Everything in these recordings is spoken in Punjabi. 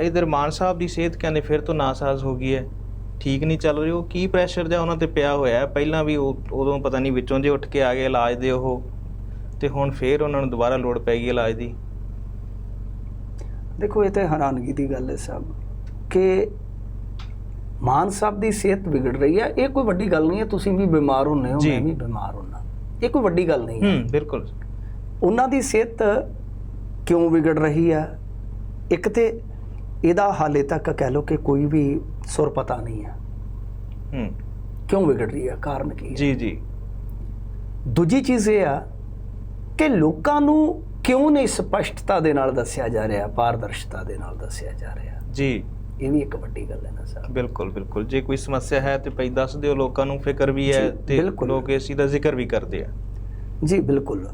ਇਧਰ ਮਾਨ ਸਾਹਿਬ ਦੀ ਸਿਹਤ ਕਹਿੰਦੇ ਫਿਰ ਤੋਂ ਨਾਸਾਜ਼ ਹੋ ਗਈ ਹੈ। ਠੀਕ ਨਹੀਂ ਚੱਲ ਰਹੀ ਉਹ ਕੀ ਪ੍ਰੈਸ਼ਰ ਜਾਂ ਉਹਨਾਂ ਤੇ ਪਿਆ ਹੋਇਆ ਹੈ? ਪਹਿਲਾਂ ਵੀ ਉਹ ਉਦੋਂ ਪਤਾ ਨਹੀਂ ਵਿੱਚੋਂ ਜੇ ਉੱਠ ਕੇ ਆ ਗਏ ਇਲਾਜ ਦੇ ਉਹ ਤੇ ਹੁਣ ਫੇਰ ਉਹਨਾਂ ਨੂੰ ਦੁਬਾਰਾ ਲੋੜ ਪੈ ਗਈ ਇਲਾਜ ਦੀ। ਦੇਖੋ ਇਹ ਤੇ ਹੈਰਾਨਗੀ ਦੀ ਗੱਲ ਹੈ ਸਭ ਕਿ ਮਾਨ ਸਾਹਿਬ ਦੀ ਸਿਹਤ ਵਿਗੜ ਰਹੀ ਹੈ। ਇਹ ਕੋਈ ਵੱਡੀ ਗੱਲ ਨਹੀਂ ਹੈ ਤੁਸੀਂ ਵੀ ਬਿਮਾਰ ਹੁੰਨੇ ਹੋ। ਮੈਂ ਵੀ ਬਿਮਾਰ ਹੁੰਨਾ ਇਹ ਕੋਈ ਵੱਡੀ ਗੱਲ ਨਹੀਂ ਹੈ। ਹੂੰ ਬਿਲਕੁਲ। ਉਹਨਾਂ ਦੀ ਸਿਹਤ ਕਿਉਂ ਵਿਗੜ ਰਹੀ ਹੈ? ਇੱਕ ਤੇ ਇਹਦਾ ਹਾਲੇ ਤੱਕ ਕਹਿ ਲਓ ਕਿ ਕੋਈ ਵੀ ਸੁਰ ਪਤਾ ਨਹੀਂ ਹੈ। ਹੂੰ। ਕਿਉਂ ਵਿਗੜ ਰਹੀ ਹੈ? ਕਾਰਨ ਕੀ ਹੈ? ਜੀ ਜੀ। ਦੂਜੀ ਚੀਜ਼ ਇਹ ਆ ਕਿ ਲੋਕਾਂ ਨੂੰ ਕਿਉਂ ਨਹੀਂ ਸਪਸ਼ਟਤਾ ਦੇ ਨਾਲ ਦੱਸਿਆ ਜਾ ਰਿਹਾ ਪਾਰਦਰਸ਼ਤਾ ਦੇ ਨਾਲ ਦੱਸਿਆ ਜਾ ਰਿਹਾ? ਜੀ। ਇਹ ਵੀ ਇੱਕ ਵੱਡੀ ਗੱਲ ਹੈ ਨਾ ਸਰ। ਬਿਲਕੁਲ ਬਿਲਕੁਲ। ਜੇ ਕੋਈ ਸਮੱਸਿਆ ਹੈ ਤੇ ਭਈ ਦੱਸ ਦਿਓ ਲੋਕਾਂ ਨੂੰ ਫਿਕਰ ਵੀ ਹੈ ਤੇ। ਲੋਕ ਇਸ ਦਾ ਜ਼ਿਕਰ ਵੀ ਕਰਦੇ ਆ। ਜੀ ਬਿਲਕੁਲ।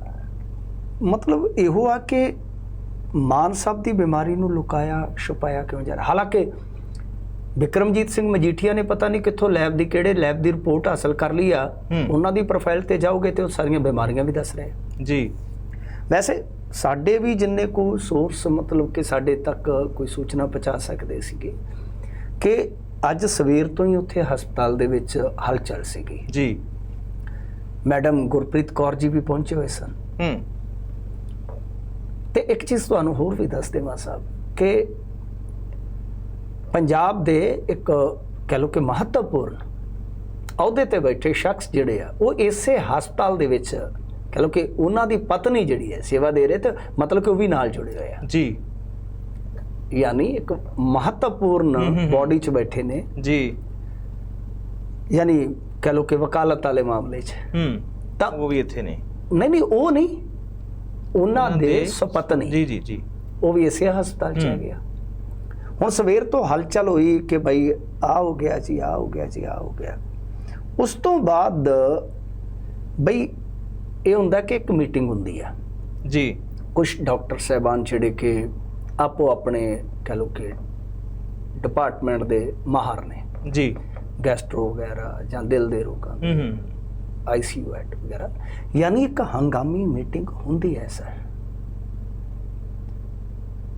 ਮਤਲਬ ਇਹੋ ਆ ਕਿ ਮਾਨ ਸਾਹਿਬ ਦੀ ਬਿਮਾਰੀ ਨੂੰ ਲੁਕਾਇਆ ਛੁਪਾਇਆ ਕਿਉਂ ਜਾ ਰਿਹਾ? ਹਾਲਾਂਕਿ ਵਿਕਰਮਜੀਤ ਸਿੰਘ ਮਜੀਠੀਆ ਨੇ ਪਤਾ ਨਹੀਂ ਕਿੱਥੋਂ ਲੈਬ ਦੀ ਕਿਹੜੇ ਲੈਬ ਦੀ ਰਿਪੋਰਟ ਹਾਸਲ ਕਰ ਲਈ ਆ। ਉਹਨਾਂ ਦੀ ਪ੍ਰੋਫਾਈਲ ਤੇ ਜਾਓਗੇ ਤੇ ਉਹ ਸਾਰੀਆਂ ਬਿਮਾਰੀਆਂ ਵੀ ਦੱਸ ਰਹੇ। ਜੀ। ਵੈਸੇ ਸਾਡੇ ਵੀ ਜਿੰਨੇ ਕੋ ਸੋਰਸ ਮਤਲਬ ਕਿ ਸਾਡੇ ਤੱਕ ਕੋਈ ਸੂਚਨਾ ਪਹੁੰਚਾ ਸਕਦੇ ਸੀਗੇ ਕਿ ਅੱਜ ਸਵੇਰ ਤੋਂ ਹੀ ਉੱਥੇ ਹਸਪਤਾਲ ਦੇ ਵਿੱਚ ਹਲਚਲ ਸੀਗੀ। ਜੀ। ਮੈਡਮ ਗੁਰਪ੍ਰੀਤ ਕੌਰ ਜੀ ਵੀ ਪਹੁੰਚੇ ਹੋਏ ਸਨ। ਹੂੰ। ਤੇ ਇੱਕ ਚੀਜ਼ ਤੁਹਾਨੂੰ ਹੋਰ ਵੀ ਦੱਸ ਦੇਵਾਂ ਸਾਹਿਬ ਕਿ ਪੰਜਾਬ ਦੇ ਇੱਕ ਕਹਿ ਲਓ ਕਿ ਮਹੱਤਵਪੂਰਨ ਅਹੁਦੇ ਤੇ ਬੈਠੇ ਸ਼ਖਸ ਜਿਹੜੇ ਆ ਉਹ ਇਸੇ ਹਸਪਤਾਲ ਦੇ ਵਿੱਚ ਕਹਿ ਲਓ ਕਿ ਉਹਨਾਂ ਦੀ ਪਤਨੀ ਜਿਹੜੀ ਹੈ ਸੇਵਾ ਦੇ ਰਹੇ ਤੇ ਮਤਲਬ ਕਿ ਉਹ ਵੀ ਨਾਲ ਜੁੜੇ ਹੋਏ ਆ। ਜੀ। ਯਾਨੀ ਇੱਕ ਮਹੱਤਵਪੂਰਨ। ਬਾਡੀ 'ਚ ਬੈਠੇ ਨੇ। ਜੀ। ਯਾਨੀ ਕਹਿ ਲਓ ਕਿ ਵਕਾਲਤ ਵਾਲੇ ਮਾਮਲੇ 'ਚ। ਹੂੰ। ਤਾਂ ਉਹ ਵੀ ਇੱਥੇ ਨੇ। ਨਹੀਂ ਨਹੀਂ ਉਹ ਨਹੀਂ। ਉਹਨਾਂ ਦੇ ਸੁਪਤਨੀ ਜੀ ਜੀ ਜੀ। ਉਹ ਵੀ ਇਸੇ ਹਸਪਤਾਲ 'ਚ ਆ ਹੁਣ ਸਵੇਰ ਤੋਂ ਹਲਚਲ ਹੋਈ ਕਿ ਭਾਈ ਆ ਹੋ ਗਿਆ ਜੀ ਆ ਹੋ ਗਿਆ ਜੀ ਆ ਹੋ ਗਿਆ। ਉਸ ਤੋਂ ਬਾਅਦ ਬਈ ਇਹ ਹੁੰਦਾ ਕਿ ਇੱਕ ਮੀਟਿੰਗ ਹੁੰਦੀ ਆ। ਜੀ। ਕੁਝ ਡਾਕਟਰ ਸਾਹਿਬਾਨ ਜਿਹੜੇ ਕਿ ਆਪੋ ਆਪਣੇ ਕਹ ਲਓ ਕਿ ਡਿਪਾਰਟਮੈਂਟ ਦੇ ਮਾਹਰ ਨੇ। ਜੀ। ਗੈਸਟਰੋ ਵਗੈਰਾ ਜਾਂ ਦਿਲ ਦੇ ਰੋਗਾਂ ਹੂੰ ਹੂੰ। ਆਈਸੀਯੂ ਐਟ ਵਗੈਰਾ ਯਾਨੀ ਇੱਕ ਹੰਗਾਮੀ ਮੀਟਿੰਗ ਹੁੰਦੀ ਹੈ ਸਰ।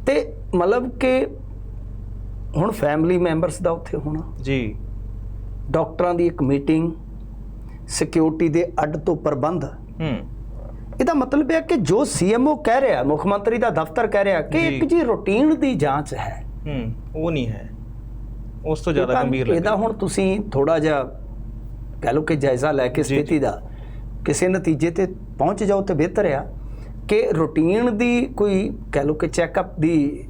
ਤੇ ਮਤਲਬ ਕਿ ਹੁਣ ਫੈਮਿਲੀ ਮੈਂਬਰਸ ਦਾ ਉੱਥੇ ਹੋਣਾ। ਜੀ। ਡਾਕਟਰਾਂ ਦੀ ਇੱਕ ਮੀਟਿੰਗ ਸਿਕਿਉਰਿਟੀ ਦੇ ਅੱਡ ਤੋਂ ਪ੍ਰਬੰਧ। ਹੂੰ। ਇਹਦਾ ਮਤਲਬ ਇਹ ਹੈ ਕਿ ਜੋ ਸੀਐਮਓ ਕਹਿ ਰਿਹਾ ਮੁੱਖ ਮੰਤਰੀ ਦਾ ਦਫ਼ਤਰ ਕਹਿ ਰਿਹਾ ਕਿ। ਇੱਕ ਜੀ। ਰੂਟੀਨ ਦੀ ਜਾਂਚ ਹੈ। ਹੂੰ ਉਹ ਨਹੀਂ ਹੈ। ਉਸ ਤੋਂ ਜ਼ਿਆਦਾ ਗੰਭੀਰ ਇਹਦਾ ਲੱਗਦਾ ਹੁਣ ਤੁਸੀਂ ਥੋੜਾ ਜਿਹਾ ਕਹਿ ਲਓ ਕਿ ਜਾਇਜ਼ਾ ਲੈ ਕੇ ਸਥਿਤੀ ਦਾ ਕਿਸੇ ਨਤੀਜੇ ਤੇ ਪਹੁੰਚ ਜਾਓ ਤੇ ਬਿਹਤਰ ਆ ਕਿ ਰੂਟੀਨ ਦੀ ਕੋਈ ਕਹਿ ਲਓ ਕਿ ਚੈੱਕਅਪ ਦੀ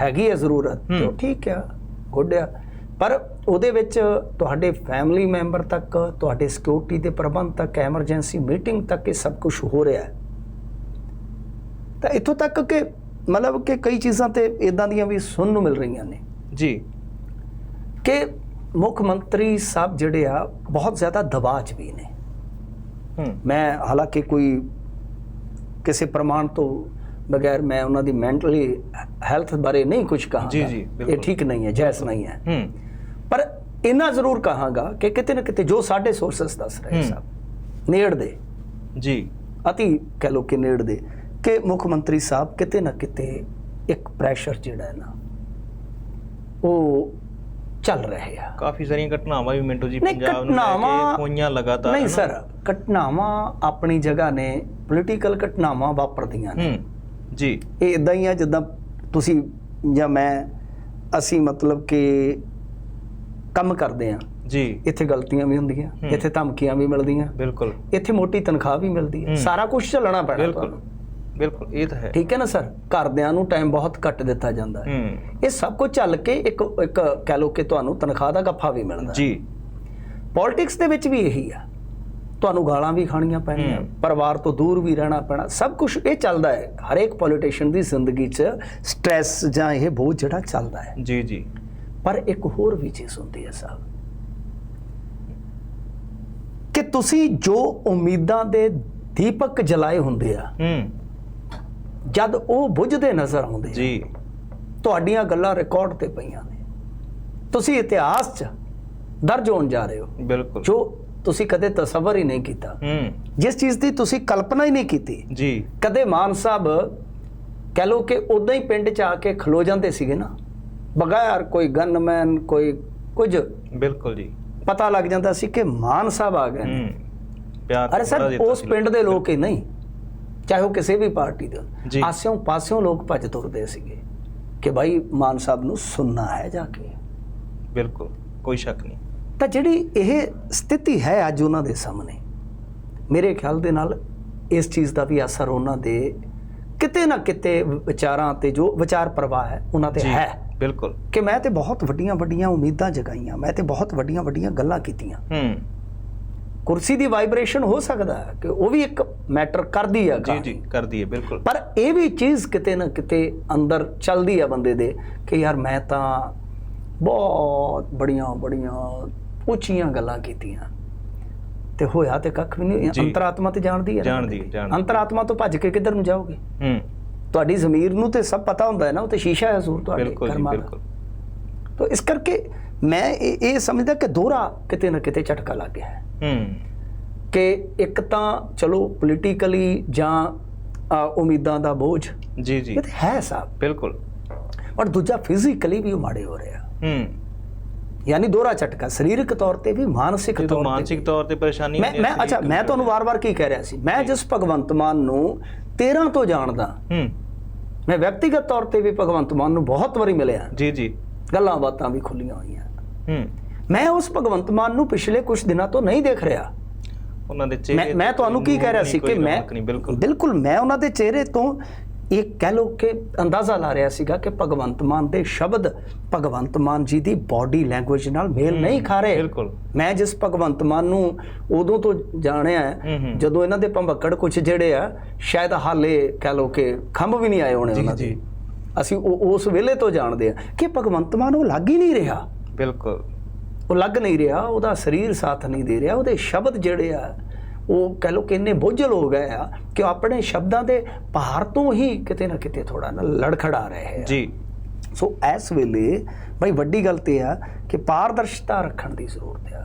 ਹੈਗੀ ਹੈ ਜ਼ਰੂਰਤ ਤੇ। ਠੀਕ ਆ ਗੁੱਡ ਆ। ਪਰ ਉਹਦੇ ਵਿੱਚ ਤੁਹਾਡੇ ਫੈਮਿਲੀ ਮੈਂਬਰ ਤੱਕ ਤੁਹਾਡੇ ਸਿਕਿਉਰਿਟੀ ਦੇ ਪ੍ਰਬੰਧ ਤੱਕ ਐਮਰਜੈਂਸੀ ਮੀਟਿੰਗ ਤੱਕ ਇਹ ਸਭ ਕੁਝ ਹੋ ਰਿਹਾ ਹੈ। ਤਾਂ ਇੱਥੋਂ ਤੱਕ ਕਿ ਮਤਲਬ ਕਿ ਕਈ ਚੀਜ਼ਾਂ ਤੇ ਇਦਾਂ ਦੀਆਂ ਵੀ ਸੁਣਨ ਨੂੰ ਮਿਲ ਰਹੀਆਂ ਨੇ। ਜੀ। ਕਿ ਮੁੱਖ ਮੰਤਰੀ ਸਾਹਿਬ ਜਿਹੜੇ ਆ ਬਹੁਤ ਜ਼ਿਆਦਾ ਦਬਾਅ 'ਚ ਵੀ ਨੇ। ਮੈਂ ਹਾਲਾਂਕਿ ਕੋਈ ਕਿਸੇ ਪ੍ਰਮਾਣ ਤੋਂ ਬਗੈਰ ਮੈਂ ਉਹਨਾਂ ਦੀ ਮੈਂਟਲੀ ਹੈਲਥ ਬਾਰੇ ਨਹੀਂ ਕੁਝ ਕਹਾਂਗਾ। ਜੀ, ਜੀ, ਬਿਲਕੁਲ। ਇਹ ਠੀਕ ਨਹੀਂ ਹੈ ਜਾਇਜ਼ ਨਹੀਂ ਹੈ। ਪਰ ਇੰਨਾ ਜ਼ਰੂਰ ਕਹਾਂਗਾ ਕਿ ਕਿਤੇ ਨਾ ਕਿਤੇ ਜੋ ਸਾਡੇ ਸੋਰਸਸ ਦੱਸ ਰਹੇ। ਸਾਹਿਬ ਨੇੜ ਦੇ। ਜੀ। ਅਤੀ ਕਹਿ ਲੋ ਕਿ ਨੇੜ ਦੇ ਕਿ ਮੁੱਖ ਮੰਤਰੀ ਸਾਹਿਬ ਕਿਤੇ ਨਾ ਕਿਤੇ ਇੱਕ ਪ੍ਰੈਸ਼ਰ ਜਿਹੜਾ ਹੈ ਨਾ ਉਹ ਚੱਲ ਰਹੇ ਆ। ਕਾਫੀ ਸਾਰੀਆਂ ਘਟਨਾਵਾਂ ਵੀ ਮਿੰਟੋ ਜੀ ਪੰਜਾਬ ਨੂੰ ਲੈ ਕੇ ਹੋਈਆਂ ਲਗਾਤਾਰ ਨਹੀਂ? ਸਰ ਘਟਨਾਵਾਂ ਆਪਣੀ ਜਗ੍ਹਾ ਨੇ ਪੋਲੀਟੀਕਲ ਘਟਨਾਵਾਂ ਵਾਪਰਦੀਆਂ ਨੇ। ਜੀ। ਇਹ ਇਦਾਂ ਹੀ ਆ ਜਿੱਦਾਂ ਤੁਸੀਂ ਜਾਂ ਮੈਂ ਅਸੀਂ ਮਤਲਬ ਕਿ ਕੰਮ ਕਰਦੇ ਆ। ਜੀ। ਇੱਥੇ ਗਲਤੀਆਂ ਵੀ ਹੁੰਦੀਆਂ। ਇੱਥੇ ਧਮਕੀਆਂ ਵੀ ਮਿਲਦੀਆਂ। ਬਿਲਕੁਲ। ਇੱਥੇ ਮੋਟੀ ਤਨਖਾਹ ਵੀ ਮਿਲਦੀ ਹੈ। ਸਾਰਾ ਕੁਝ ਚੱਲਣਾ ਪੈਣਾ ਬਿਲਕੁਲ। ਬਿਲਕੁਲ ਇਹ ਤਾਂ ਹੈ। ਠੀਕ ਹੈ ਨਾ ਸਰ? ਘਰਦਿਆਂ ਨੂੰ ਟਾਈਮ ਬਹੁਤ ਘੱਟ ਦਿੱਤਾ ਜਾਂਦਾ ਹੈ। ਇਹ ਸਭ ਕੁਝ ਚੱਲ ਕੇ ਇੱਕ ਇੱਕ ਕਹਿ ਲਓ ਕਿ ਤੁਹਾਨੂੰ ਤਨਖਾਹ ਦਾ ਗੱਫਾ ਵੀ ਮਿਲਦਾ ਜੀ। ਪੋਲਿਟਿਕਸ ਦੇ ਵਿੱਚ ਵੀ ਇਹੀ ਆ। ਤੁਹਾਨੂੰ ਗਾਲਾਂ ਵੀ ਖਾਣੀਆਂ ਪੈਣੀਆਂ। ਪਰਿਵਾਰ ਤੋਂ ਦੂਰ ਵੀ ਰਹਿਣਾ ਪੈਣਾ ਸਭ ਕੁਝ ਇਹ ਚੱਲਦਾ ਹੈ। ਹਰੇਕ ਪੋਲੀਟੀਸ਼ੀਅਨ ਦੀ ਜ਼ਿੰਦਗੀ 'ਚ ਸਟ੍ਰੈਸ ਜਾਂ ਇਹ ਬੋਝ ਜਿਹੜਾ ਚੱਲਦਾ ਹੈ। ਜੀ ਜੀ। ਪਰ ਇੱਕ ਹੋਰ ਵੀ ਚੀਜ਼ ਹੁੰਦੀ ਹੈ ਸਾਹਿਬ ਕਿ ਤੁਸੀਂ ਜੋ ਉਮੀਦਾਂ ਦੇ ਦੀਪਕ ਜਲਾਏ ਹੁੰਦੇ ਆ ਹੂੰ। ਜਦ ਉਹ ਬੁਝਦੇ ਨਜ਼ਰ ਆਉਂਦੇ ਜੀ। ਤੁਹਾਡੀਆਂ ਗੱਲਾਂ ਰਿਕਾਰਡ ਤੇ ਪਈਆਂ ਨੇ। ਤੁਸੀਂ ਇਤਿਹਾਸ 'ਚ ਦਰਜ ਹੋਣ ਜਾ ਰਹੇ ਹੋ। ਬਿਲਕੁਲ। ਜੋ ਤੁਸੀਂ ਕਦੇ ਤਸੱਵਰ ਹੀ ਨਹੀਂ ਕੀਤਾ। ਹੂੰ। ਜਿਸ ਚੀਜ਼ ਦੀ ਤੁਸੀਂ ਕਲਪਨਾ ਹੀ ਨਹੀਂ ਕੀਤੀ। ਜੀ। ਕਦੇ ਮਾਨ ਸਾਹਿਬ ਕਹਿ ਲੋ ਕਿ ਉਦਾਂ ਹੀ ਪਿੰਡ 'ਚ ਆ ਕੇ ਖਲੋ ਜਾਂਦੇ ਸੀਗੇ ਨਾ। ਬਗੈਰ ਕੋਈ ਗਨਮੈਨ ਕੋਈ ਕੁਝ। ਬਿਲਕੁਲ ਜੀ। ਪਤਾ ਲੱਗ ਜਾਂਦਾ ਸੀ ਕਿ ਮਾਨ ਸਾਹਿਬ ਆ ਗਏ ਪਿਆਰ ਅਰੇ ਸਰ ਉਸ ਪਿੰਡ ਦੇ ਲੋਕ ਹੀ ਨਹੀਂ। ਚਾਹੇ ਉਹ ਕਿਸੇ ਵੀ ਪਾਰਟੀ ਦੇ। ਆਸਿਓਂ ਪਾਸਿਓਂ ਲੋਕ ਭੱਜ ਤੁਰਦੇ ਸੀਗੇ ਕਿ ਭਾਈ ਮਾਨ ਸਾਹਿਬ ਨੂੰ ਸੁਣਨਾ ਹੈ ਜਾ ਕੇ। ਬਿਲਕੁਲ ਕੋਈ ਸ਼ੱਕ ਨਹੀਂ। ਤਾਂ ਜਿਹੜੀ ਇਹ ਸਥਿਤੀ ਹੈ ਅੱਜ ਉਹਨਾਂ ਦੇ ਸਾਹਮਣੇ ਮੇਰੇ ਖਿਆਲ ਦੇ ਨਾਲ ਇਸ ਚੀਜ਼ ਦਾ ਵੀ ਅਸਰ ਉਹਨਾਂ ਦੇ ਕਿਤੇ ਨਾ ਕਿਤੇ ਵਿਚਾਰਾਂ ਤੇ ਜੋ ਵਿਚਾਰ ਪ੍ਰਵਾਹ ਹੈ ਉਹਨਾਂ ਤੇ ਹੈ। ਬਿਲਕੁਲ। ਕਿ ਮੈਂ ਤੇ ਬਹੁਤ ਵੱਡੀਆਂ ਵੱਡੀਆਂ ਉਮੀਦਾਂ ਜਗਾਈਆਂ ਮੈਂ ਤੇ ਬਹੁਤ ਵੱਡੀਆਂ ਵੱਡੀਆਂ ਗੱਲਾਂ ਕੀਤੀਆਂ। ਹੂੰ। ਕੁਰਸੀ ਦੀ ਵਾਈਬ੍ਰੇਸ਼ਨ ਹੋ ਸਕਦਾ ਕਿ ਉਹ ਵੀ ਇੱਕ ਮੈਟਰ ਕਰਦੀ ਹੈ ਜੀ। ਜੀ ਕਰਦੀ ਹੈ ਬਿਲਕੁਲ ਪਰ ਇਹ ਵੀ ਚੀਜ਼ ਕਿਤੇ ਨਾ ਕਿਤੇ ਅੰਦਰ ਚੱਲਦੀ ਆ ਬੰਦੇ ਦੇ ਕਿ ਯਾਰ ਮੈਂ ਤਾਂ ਬਹੁਤ ਬੜੀਆਂ ਬੜੀਆਂ ਉੱਚੀਆਂ ਗੱਲਾਂ ਕੀਤੀਆਂ ਤੇ ਹੋਇਆ ਤੇ ਕੱਖ ਵੀ ਨਹੀਂ। ਅੰਤਰਾਤਮਾ ਤੇ ਜਾਣਦੀ ਹੈ ਜਾਣਦੀ। ਜਾਣਦੀ। ਅੰਤਰਾਤਮਾ ਤੋਂ ਭੱਜ ਕੇ ਕਿੱਧਰ ਨੂੰ ਜਾਓਗੇ ਹੂੰ ਤੁਹਾਡੀ ਜ਼ਮੀਰ ਨੂੰ ਤੇ ਸਭ ਪਤਾ ਹੁੰਦਾ ਹੈ ਨਾ ਉਹ ਤੇ ਸ਼ੀਸ਼ਾ ਹੈ ਜ਼ਰੂਰ ਤੁਹਾਡੇ ਬਿਲਕੁਲ ਕਰਮਾਂ ਦਾ ਬਿਲਕੁਲ ਤਾਂ ਇਸ ਕਰਕੇ ਮੈਂ ਇਹ ਸਮਝਦਾ ਕਿ ਦੋਹਰਾ ਕਿਤੇ ਨਾ ਕਿਤੇ ਝਟਕਾ ਲੱਗ ਗਿਆ ਹੈ। ਹੂੰ। ਕਿ ਇੱਕ ਤਾਂ ਚਲੋ ਪੋਲੀਟੀਕਲੀ ਜਾਂ ਉਮੀਦਾਂ ਦਾ ਬੋਝ ਜੀ ਜੀ। ਇਹ ਹੈ ਸਾਹਿਬ ਬਿਲਕੁਲ। ਪਰ ਦੂਜਾ ਫਿਜ਼ੀਕਲੀ ਵੀ ਮਾੜੇ ਹੋ ਰਿਹਾ। ਹੂੰ। ਯਾਨੀ ਦੋਹਰਾ ਝਟਕਾ ਸਰੀਰਕ ਤੌਰ ਤੇ ਵੀ ਮਾਨਸਿਕ ਤੌਰ ਤੇ ਮਾਨਸਿਕ ਤੌਰ ਤੇ ਪਰੇਸ਼ਾਨੀ ਮੈਂ ਮੈਂ ਅੱਛਾ ਮੈਂ ਤੁਹਾਨੂੰ ਵਾਰ-ਵਾਰ ਕੀ ਕਹਿ ਰਿਹਾ ਸੀ? ਮੈਂ ਜਿਸ ਭਗਵੰਤ ਮਾਨ ਨੂੰ 13 ਤੋਂ ਜਾਣਦਾ ਹੂੰ। ਮੈਂ ਵਿਅਕਤੀਗਤ ਤੌਰ ਤੇ ਵੀ ਭਗਵੰਤ ਮਾਨ ਨੂੰ ਬਹੁਤ ਵਾਰੀ ਮਿਲਿਆ। ਜੀ ਜੀ। ਗੱਲਾਂ ਬਾਤਾਂ ਵੀ ਖੁੱਲੀਆਂ ਹੋਈਆਂ। ਮੈਂ ਉਸ ਭਗਵੰਤ ਮਾਨ ਨੂੰ ਪਿਛਲੇ ਕੁਝ ਦਿਨਾਂ ਤੋਂ ਨਹੀਂ ਦੇਖ ਰਿਹਾ। ਉਹਨਾਂ ਦੇ ਚਿਹਰੇ ਮੈਂ ਤੁਹਾਨੂੰ ਕੀ ਕਹਿ ਰਿਹਾ ਸੀ ਕਿ ਮੈਂ ਬਿਲਕੁਲ। ਮੈਂ ਉਹਨਾਂ ਦੇ ਚਿਹਰੇ ਤੋਂ ਇਹ ਕਹਿ ਲੋ ਕਿ ਅੰਦਾਜ਼ਾ ਲਾ ਰਿਹਾ ਸੀਗਾ ਕਿ ਭਗਵੰਤ ਮਾਨ ਦੇ ਸ਼ਬਦ ਭਗਵੰਤ ਮਾਨ ਜੀ ਦੀ ਬਾਡੀ ਲੈਂਗੁਏਜ ਨਾਲ ਮੇਲ ਨਹੀਂ ਖਾ ਰਹੇ। ਬਿਲਕੁਲ। ਮੈਂ ਜਿਸ ਭਗਵੰਤ ਮਾਨ ਨੂੰ ਉਦੋਂ ਤੋਂ ਜਾਣਿਆ। ਜਦੋਂ ਇਹਨਾਂ ਦੇ ਭੰਬਕੜ ਕੁਝ ਜਿਹੜੇ ਆ ਸ਼ਾਇਦ ਹਾਲੇ ਕਹਿ ਲੋ ਕਿ ਖੰਭ ਵੀ ਨਹੀਂ ਆਏ ਹੋਣੇ ਉਹਨਾਂ। ਦੇ। ਅਸੀਂ ਉਸ ਵੇਲੇ ਤੋਂ ਜਾਣਦੇ ਆ ਕਿ ਭਗਵੰਤ ਮਾਨ ਉਹ ਲੱਗ ਹੀ ਨਹੀਂ ਰਿਹਾ। ਬਿਲਕੁਲ। ਉਹ ਲੱਗ ਨਹੀਂ ਰਿਹਾ ਉਹਦਾ ਸਰੀਰ ਸਾਥ ਨਹੀਂ ਦੇ ਰਿਹਾ ਉਹਦੇ ਸ਼ਬਦ ਜਿਹੜੇ ਆ ਉਹ ਕਹਿ ਲੋ ਕਿ ਇੰਨੇ ਬੋਝਲ ਹੋ ਗਏ ਆ ਕਿ ਆਪਣੇ ਸ਼ਬਦਾਂ ਦੇ ਭਾਰ ਤੋਂ ਹੀ ਕਿਤੇ ਨਾ ਕਿਤੇ ਥੋੜਾ ਨਾ ਲੜਖੜਾ ਰਹੇ ਆ। ਜੀ। ਸੋ ਇਸ ਵੇਲੇ ਬਈ ਵੱਡੀ ਗੱਲ ਤੇ ਆ ਕਿ ਪਾਰਦਰਸ਼ਤਾ ਰੱਖਣ ਦੀ ਜ਼ਰੂਰਤ ਆ।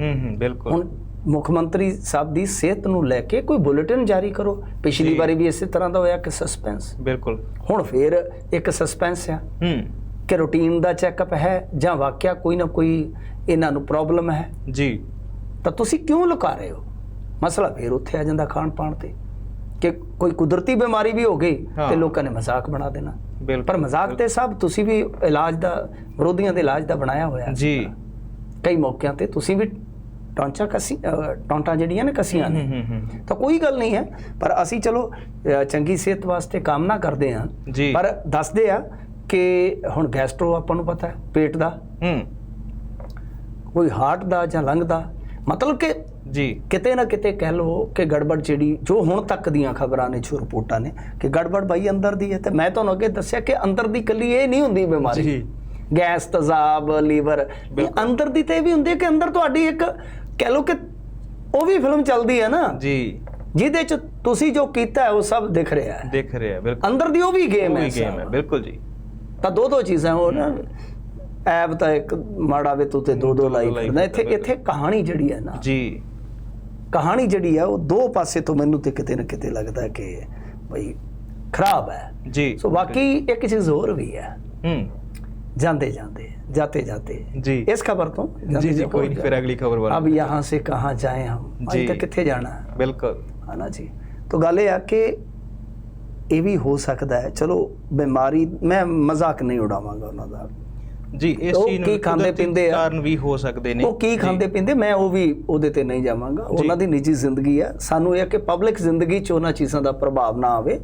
ਹੂੰ ਹੂੰ ਬਿਲਕੁਲ। ਹੁਣ ਮੁੱਖ ਮੰਤਰੀ ਸਾਹਿਬ ਦੀ ਸਿਹਤ ਨੂੰ ਲੈ ਕੇ ਕੋਈ ਬੁਲੇਟਿਨ ਜਾਰੀ ਕਰੋ। ਪਿਛਲੀ। ਵਾਰੀ ਵੀ ਇਸੇ ਤਰ੍ਹਾਂ ਦਾ ਹੋਇਆ ਕਿ ਸਸਪੈਂਸ ਬਿਲਕੁਲ। ਹੁਣ ਫੇਰ ਇੱਕ ਸਸਪੈਂਸ ਆ। ਹੂੰ। ਕਿ ਰੂਟੀਨ ਦਾ ਚੈੱਕਅਪ ਹੈ ਜਾਂ ਵਾਕਿਆ ਕੋਈ ਨਾ ਕੋਈ ਇਹਨਾਂ ਨੂੰ ਪ੍ਰੋਬਲਮ ਹੈ? ਜੀ। ਤਾਂ ਤੁਸੀਂ ਕਿਉਂ ਲੁਕਾ ਰਹੇ ਹੋ? ਮਸਲਾ ਫੇਰ ਉੱਥੇ ਆ ਜਾਂਦਾ ਖਾਣ ਪਾਣ ਤੇ। ਕਿ ਕੋਈ ਕੁਦਰਤੀ ਬਿਮਾਰੀ ਵੀ ਹੋ ਗਈ। ਤੇ ਲੋਕਾਂ ਨੇ ਮਜ਼ਾਕ ਬਣਾ ਦੇਣਾ। ਪਰ ਮਜ਼ਾਕ ਤੇ ਸਭ ਤੁਸੀਂ ਵੀ ਇਲਾਜ ਦਾ ਵਿਰੋਧੀਆਂ ਦੇ ਇਲਾਜ ਦਾ ਬਣਾਇਆ ਹੋਇਆ ਜੀ। ਕਈ ਮੌਕਿਆਂ ਤੇ ਤੁਸੀਂ ਵੀ ਟੌਂਚਾ ਕਸੀ ਟੌਂਟਾਂ ਜਿਹੜੀਆਂ ਨੇ ਕਸੀਆਂ ਨੇ। ਤਾਂ ਕੋਈ ਗੱਲ ਨਹੀਂ ਹੈ। ਪਰ ਅਸੀਂ ਚਲੋ ਚੰਗੀ ਸਿਹਤ ਵਾਸਤੇ ਕਾਮਨਾ ਕਰਦੇ ਹਾਂ। ਪਰ ਦੱਸਦੇ ਆ ਕਿ ਹੁਣ ਗੈਸਟ੍ਰੋ ਆਪਾਂ ਨੂੰ ਪਤਾ ਹੈ ਪੇਟ ਦਾ। ਹੂੰ। ਕੋਈ ਹਾਰਟ ਦਾ ਜਾਂ ਲੰਗ ਦਾ। ਮਤਲਬ ਕਿ ਜੀ। ਕਿਤੇ ਨਾ ਕਿਤੇ ਕਹਿ ਲਓ ਕਿ ਗੜਬੜ ਜਿਹੜੀ ਜੋ ਹੁਣ ਤੱਕ ਦੀਆਂ ਖਬਰਾਂ ਨੇ ਜੋ ਰਿਪੋਰਟਾਂ ਨੇ ਕਿ ਗੜਬੜ ਬਾਈ ਅੰਦਰ ਦੀ ਹੈ। ਤੇ ਮੈਂ ਤੁਹਾਨੂੰ ਅੱਗੇ ਦੱਸਿਆ ਕਿ ਅੰਦਰ ਦੀ ਕੱਲੀ ਇਹ ਨਹੀਂ ਹੁੰਦੀ ਬਿਮਾਰੀ। ਜੀ। ਗੈਸ ਤਜ਼ਾਬ ਲੀਵਰ। ਅੰਦਰ ਦੀ ਤੇ ਵੀ ਹੁੰਦੀ ਹੈ ਕਿ ਅੰਦਰ ਤੁਹਾਡੀ ਇੱਕ ਕਹਿ ਲਓ ਕਿ ਉਹ ਵੀ ਫਿਲਮ ਚੱਲਦੀ ਹੈ ਨਾ। ਜੀ। ਜਿਹਦੇ ਚ ਤੁਸੀਂ ਜੋ ਕੀਤਾ ਹੈ ਉਹ ਸਭ ਦਿਖ ਰਿਹਾ ਹੈ। ਦੇਖ ਰਿਹਾ ਬਿਲਕੁਲ। ਅੰਦਰ ਦੀ ਉਹ ਵੀ ਗੇਮ ਹੈ ਗੇਮ ਹੈ। ਬਿਲਕੁਲ ਜੀ। ਤਾਂ ਦੋ ਦੋ ਚੀਜ਼ਾਂ ਉਹ ਨਾ ਐਬ ਤਾਂ ਇੱਕ ਮਾੜਾ ਵੇ ਤੂੰ ਤੇ ਦੋ ਦੋ ਲਾਈ ਲਾਈ ਫਿਰਦਾ ਇੱਥੇ ਫਿਰਦਾ, ਇੱਥੇ ਕਹਾਣੀ ਜਿਹੜੀ ਹੈ ਨਾ ਜੀ ਕਹਾਣੀ ਜਿਹੜੀ ਆ ਉਹ ਦੋ ਪਾਸੇ ਤੋਂ ਮੈਨੂੰ ਤੇ ਕਿਤੇ ਨਾ ਕਿਤੇ ਲੱਗਦਾ ਕਿ ਬਈ ਖਰਾਬ ਹੈ ਜੀ ਸੋ ਬਾਕੀ ਇੱਕ ਚੀਜ਼ ਹੋਰ ਵੀ ਹੈ ਹੂੰ ਜਾਂਦੇ ਜਾਂਦੇ जाते जाते जी इस खबर तो जी जी कोई नहीं फिर अगली खबर वाला अब यहाँ से कहाँ जाएं हम जी। अभी तक कितने जाना है बिल्कुल ਹੈ ਨਾ ਜੀ ਤਾਂ ਗੱਲ ਇਹ ਆ ਕਿ ਇਹ ਵੀ ਹੋ ਸਕਦਾ ਹੈ। ਚਲੋ ਬਿਮਾਰੀ ਮੈਂ ਮਜ਼ਾਕ ਨਹੀਂ ਉਡਾਵਾਂਗਾ ਉਹਨਾਂ ਦਾ। ਜੀ ਇਸ ਚੀਜ਼ ਨੂੰ ਕੀ ਖਾਂਦੇ ਪੀਂਦੇ ਆ? ਕਾਰਨ ਵੀ ਹੋ ਸਕਦੇ ਨੇ। ਉਹ ਕੀ ਖਾਂਦੇ ਪੀਂਦੇ ਮੈਂ ਉਹ ਵੀ ਉਹਦੇ ਤੇ ਨਹੀਂ ਜਾਵਾਂਗਾ। ਉਹਨਾਂ ਦੀ ਨਿੱਜੀ ਜ਼ਿੰਦਗੀ ਆ ਸਾਨੂੰ ਇਹ ਕਿ ਪਬਲਿਕ ਜ਼ਿੰਦਗੀ 'ਚ ਉਹਨਾਂ ਚੀਜ਼ਾਂ ਦਾ ਪ੍ਰਭਾਵ ਨਾ ਆਵੇ।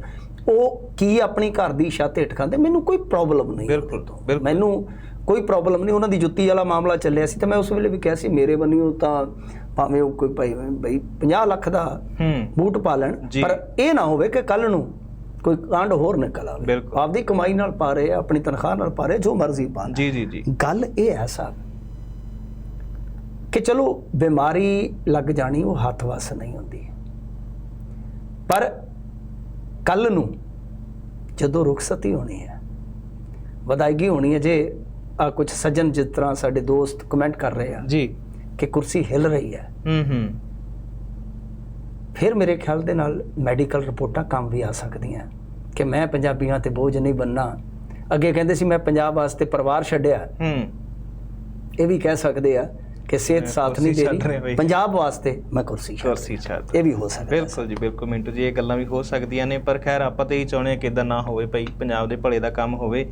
ਉਹ ਕੀ ਆਪਣੀ ਘਰ ਦੀ ਛੱਤ ਹੇਠ ਖਾਂਦੇ ਮੈਨੂੰ ਕੋਈ ਪ੍ਰੋਬਲਮ ਨਹੀਂ। ਬਿਲਕੁਲ। ਮੈਨੂੰ ਕੋਈ ਪ੍ਰੋਬਲਮ ਨਹੀਂ। ਉਹਨਾਂ ਦੀ ਜੁੱਤੀ ਵਾਲਾ ਮਾਮਲਾ ਚੱਲਿਆ ਸੀ ਤਾਂ ਮੈਂ ਉਸ ਵੇਲੇ ਵੀ ਕਿਹਾ ਸੀ ਮੇਰੇ ਬੰਨਿਓ ਤਾਂ ਭਾਵੇਂ ਉਹ ਕੋਈ ਭਾਈ ਬਈ 50 ਲੱਖ ਦਾ ਹੂੰ। ਬੂਟ ਪਾ ਲੈਣ। ਪਰ ਇਹ ਨਾ ਹੋਵੇ ਕਿ ਕੱਲ ਨੂੰ ਕੋਈ ਕਾਂਡ ਹੋਰ ਨਿਕਲ ਆਵੇ। ਆਪਦੀ ਕਮਾਈ ਨਾਲ ਪਾ ਰਹੇ ਆ, ਆਪਣੀ ਤਨਖਾਹ ਨਾਲ ਪਾ ਰਹੇ ਜੋ ਮਰਜ਼ੀ ਪਾਣ ਜੀ ਜੀ ਜੀ। ਗੱਲ ਇਹ ਹੈ ਸਾਹਿਬ ਕਿ ਚਲੋ ਬਿਮਾਰੀ ਲੱਗ ਜਾਣੀ ਉਹ ਹੱਥ ਵੱਸ ਨਹੀਂ ਹੁੰਦੀ। ਪਰ ਕੱਲ ਨੂੰ ਜਦੋਂ ਰੁਖਸਤੀ ਹੋਣੀ ਹੈ ਵਧਾਈਗੀ ਹੋਣੀ ਹੈ ਜੇ ਆ ਕੁਝ ਸੱਜਣ ਜਿਸ ਤਰ੍ਹਾਂ ਸਾਡੇ ਦੋਸਤ ਕਮੈਂਟ ਕਰ ਰਹੇ ਆ ਜੀ। ਕਿ ਕੁਰਸੀ ਹਿਲ ਰਹੀ ਹੈ। ਹੂੰ ਹੂੰ। ਫਿਰ ਮੇਰੇ ਖਿਆਲ ਦੇ ਨਾਲ ਮੈਡੀਕਲ ਰਿਪੋਰਟਾਂ ਕੰਮ ਵੀ ਆ ਸਕਦੀਆਂ। ਕਿ ਮੈਂ ਪੰਜਾਬੀਆਂ ਤੇ ਬੋਝ ਨਹੀਂ ਬੰਨਾ ਅੱਗੇ ਕਹਿੰਦੇ ਸੀ ਮੈਂ ਪੰਜਾਬ ਵਾਸਤੇ ਪਰਿਵਾਰ ਛੱਡਿਆ। ਹੂੰ। ਇਹ ਵੀ ਕਹਿ ਸਕਦੇ ਆ ਕਿ ਸਿਹਤ ਸਾਥ ਨਹੀਂ ਦੇ ਰਿਹਾ। ਪੰਜਾਬ ਵਾਸਤੇ ਮੈਂ ਕੁਰਸੀ ਕੁਰਸੀ ਛੱਡ। ਇਹ ਵੀ ਹੋ ਸਕਦਾ। ਬਿਲਕੁਲ ਜੀ ਬਿਲਕੁਲ ਮਿੰਟੂ ਜੀ ਇਹ ਗੱਲਾਂ ਵੀ ਹੋ ਸਕਦੀਆਂ ਨੇ। ਪਰ ਖੈਰ ਆਪਾਂ ਤੇ ਹੀ ਚਾਹੁੰਦੇ ਹਾਂ ਕਿ ਇਦਾਂ ਨਾ ਹੋਵੇ ਭਾਈ ਪੰਜਾਬ ਦੇ ਭਲੇ ਦਾ ਕੰਮ ਹੋਵੇ।